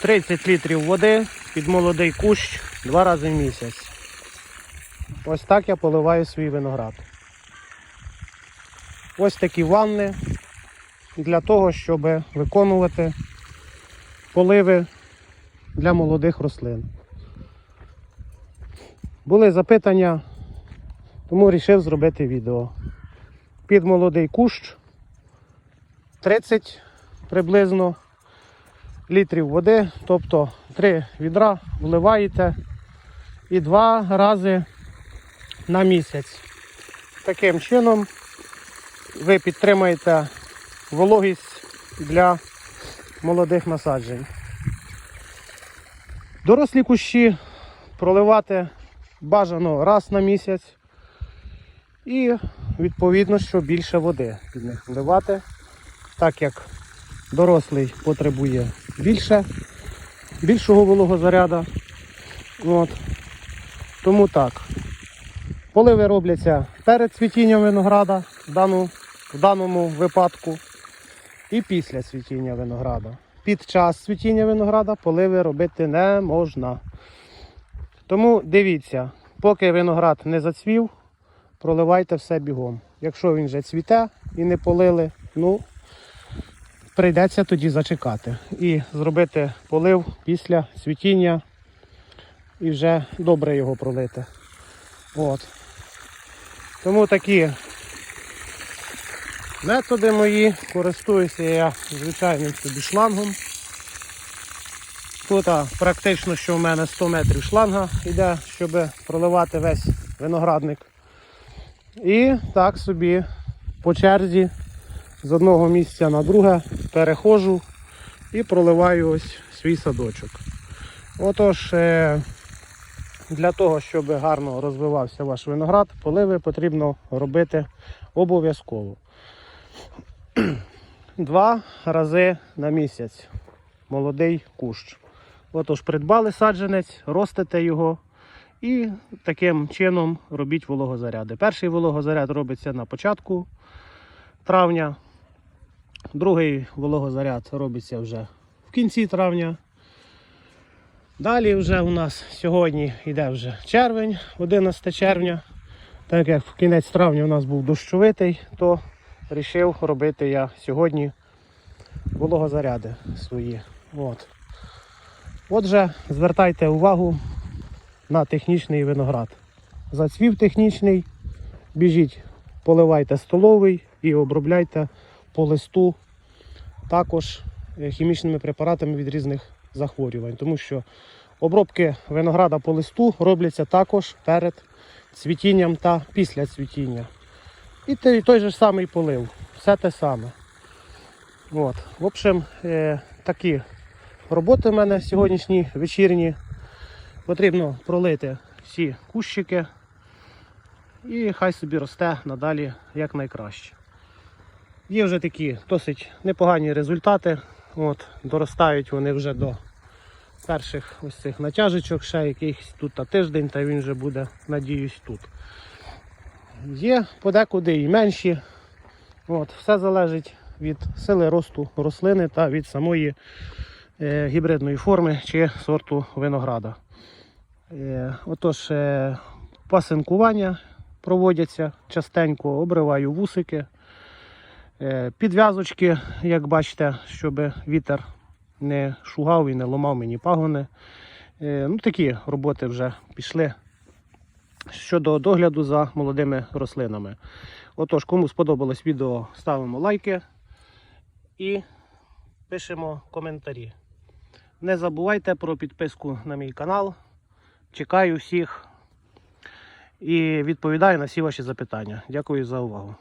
30 літрів води під молодий кущ два рази в місяць. Ось так я поливаю свій виноград. Ось такі ванни для того, щоб виконувати поливи для молодих рослин. Були запитання, тому вирішив зробити відео. Під молодий кущ 30 приблизно літрів води, тобто 3 відра вливаєте і два рази на місяць. Таким чином ви підтримаєте вологість для молодих насаджень. Дорослі кущі проливати бажано раз на місяць і відповідно, що більше води під них вливати, так як дорослий потребує більше, більшого вологозаряду. От. Тому так. Поливи робляться перед цвітінням винограда в, дану, в даному випадку і після цвітіння винограда. Під час цвітіння винограда поливи робити не можна. Тому дивіться, поки виноград не зацвів, проливайте все бігом. Якщо він вже цвіте і не полили, ну прийдеться тоді зачекати і зробити полив після цвітіння і вже добре його пролити. От. Тому такі методи мої. Користуюся я звичайним собі шлангом. Тут практично, що в мене 100 метрів шланга йде, щоб проливати весь виноградник. І так собі по черзі з одного місця на друге перехожу і проливаю ось свій садочок. Отож, е, для того, щоб гарно розвивався ваш виноград, поливи потрібно робити обов'язково. Два рази на місяць молодий кущ. Отож, придбали саджанець, ростите його і таким чином робіть вологозаряди. Перший вологозаряд робиться на початку травня, другий вологозаряд робиться вже в кінці травня. Далі вже у нас сьогодні йде вже червень, 11 червня. Так як в кінець травня у нас був дощовитий, то вирішив робити я сьогодні вологозаряди свої. От. Отже, звертайте увагу на технічний виноград. Зацвів технічний, біжіть, поливайте столовий і обробляйте по листу також е, хімічними препаратами від різних захворювань. Тому що обробки винограда по листу робляться також перед цвітінням та після цвітіння. І той, же самий полив. Все те саме. От. В общем, е, такі роботи в мене сьогоднішні вечірні. Потрібно пролити всі кущики і хай собі росте надалі як найкраще. Є вже такі досить непогані результати. От, Доростають вони вже до перших ось цих натяжечок, ще якийсь тут та тиждень, та він вже буде, надіюсь, тут. Є подекуди і менші. От, Все залежить від сили росту рослини та від самої е, гібридної форми чи сорту винограда. Е, отож, е, пасинкування проводяться частенько, обриваю вусики. Е, Підв'язочки, як бачите, щоб вітер не шугав і не ламав мені пагони. Е, Ну, такі роботи вже пішли щодо догляду за молодими рослинами. Отож, кому сподобалось відео, ставимо лайки і пишемо коментарі. Не забувайте про підписку на мій канал. Чекаю всіх і відповідаю на всі ваші запитання. Дякую за увагу.